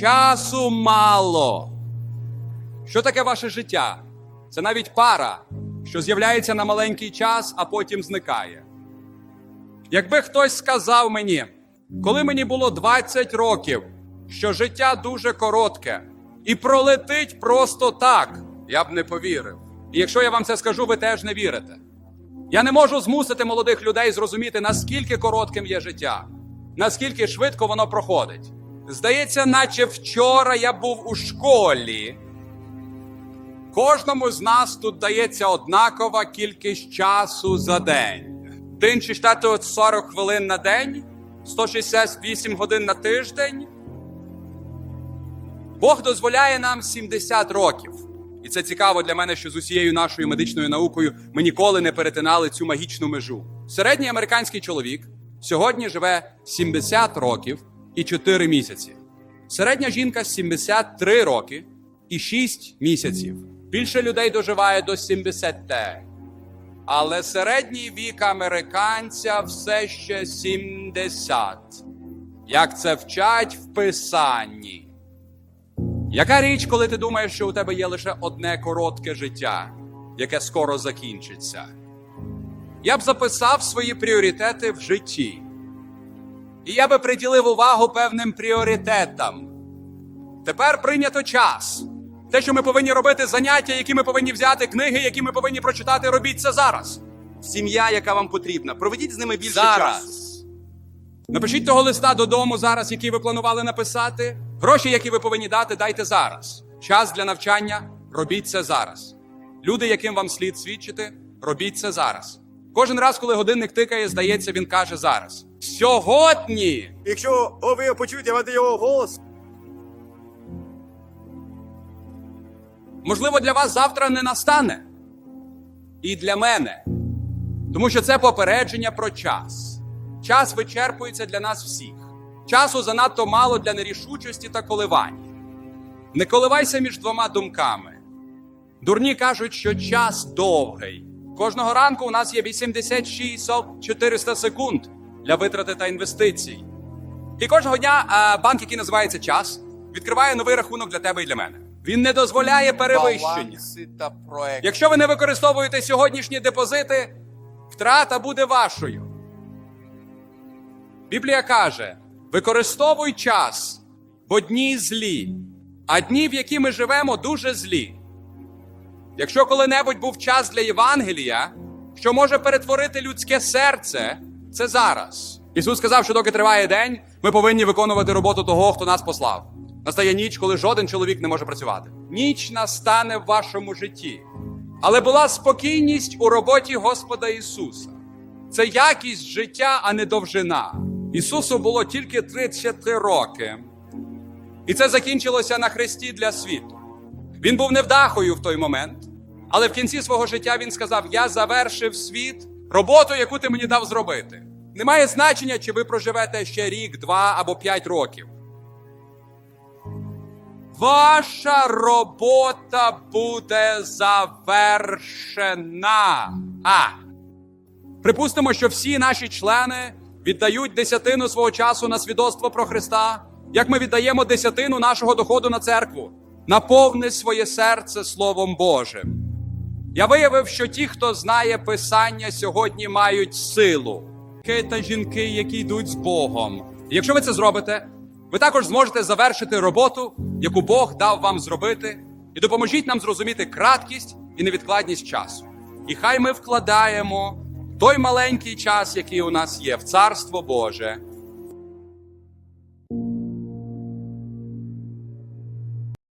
Часу мало. Що таке ваше життя? Це навіть пара, що з'являється на маленький час, а потім зникає. Якби хтось сказав мені, коли мені було 20 років, що життя дуже коротке і пролетить просто так, я б не повірив. І якщо я вам це скажу, ви теж не вірите. Я не можу змусити молодих людей зрозуміти, наскільки коротким є життя, наскільки швидко воно проходить. Здається, наче вчора я був у школі. Кожному з нас тут дається однакова кількість часу за день. День от 40 хвилин на день, 168 годин на тиждень. Бог дозволяє нам 70 років. І це цікаво для мене, що з усією нашою медичною наукою ми ніколи не перетинали цю магічну межу. Середній американський чоловік сьогодні живе 70 років і 4 місяці. Середня жінка 73 роки і 6 місяців. Більше людей доживає до 70. Але середній вік американця все ще 70. Як це вчать в писанні. Яка річ, коли ти думаєш, що у тебе є лише одне коротке життя, яке скоро закінчиться? Я б записав свої пріоритети в житті. І я би приділив увагу певним пріоритетам. Тепер прийнято час. Те, що ми повинні робити, заняття, які ми повинні взяти, книги, які ми повинні прочитати, робіть це зараз. Сім'я, яка вам потрібна. Проведіть з ними більше часу. Зараз. Напишіть того листа додому зараз, який ви планували написати. Гроші, які ви повинні дати, дайте зараз. Час для навчання робіть це зараз. Люди, яким вам слід свідчити, робіть це зараз. Кожен раз, коли годинник тикає, здається, він каже зараз. Сьогодні Якщо о, ви почуєте веде його голос, можливо, для вас завтра не настане. І для мене. Тому що це попередження про час. Час вичерпується для нас всіх. Часу занадто мало для нерішучості та коливань. Не коливайся між двома думками. Дурні кажуть, що час довгий. Кожного ранку у нас є 86 400 секунд для витрати та інвестицій. І кожного дня а, банк, який називається час, відкриває новий рахунок для тебе і для мене. Він не дозволяє перевищення. Якщо ви не використовуєте сьогоднішні депозити, втрата буде вашою. Біблія каже: використовуй час, бо дні злі, а дні, в які ми живемо, дуже злі. Якщо коли-небудь був час для Євангелія, що може перетворити людське серце, це зараз. Ісус сказав, що доки триває день, ми повинні виконувати роботу того, хто нас послав. Настає ніч, коли жоден чоловік не може працювати. Ніч настане в вашому житті. Але була спокійність у роботі Господа Ісуса. Це якість життя, а не довжина. Ісусу було тільки 33 роки. І це закінчилося на хресті для світу. Він був невдахою в той момент, але в кінці свого життя він сказав: Я завершив світ, роботу, яку ти мені дав зробити. Немає значення, чи ви проживете ще рік, два або п'ять років. Ваша робота буде завершена. А. Припустимо, що всі наші члени віддають десятину свого часу на свідоцтво про Христа, як ми віддаємо десятину нашого доходу на церкву. Наповни своє серце Словом Божим. Я виявив, що ті, хто знає Писання, сьогодні мають силу. Та жінки, які йдуть з Богом. І якщо ви це зробите, ви також зможете завершити роботу, яку Бог дав вам зробити, і допоможіть нам зрозуміти краткість і невідкладність часу. І хай ми вкладаємо той маленький час, який у нас є, в Царство Боже,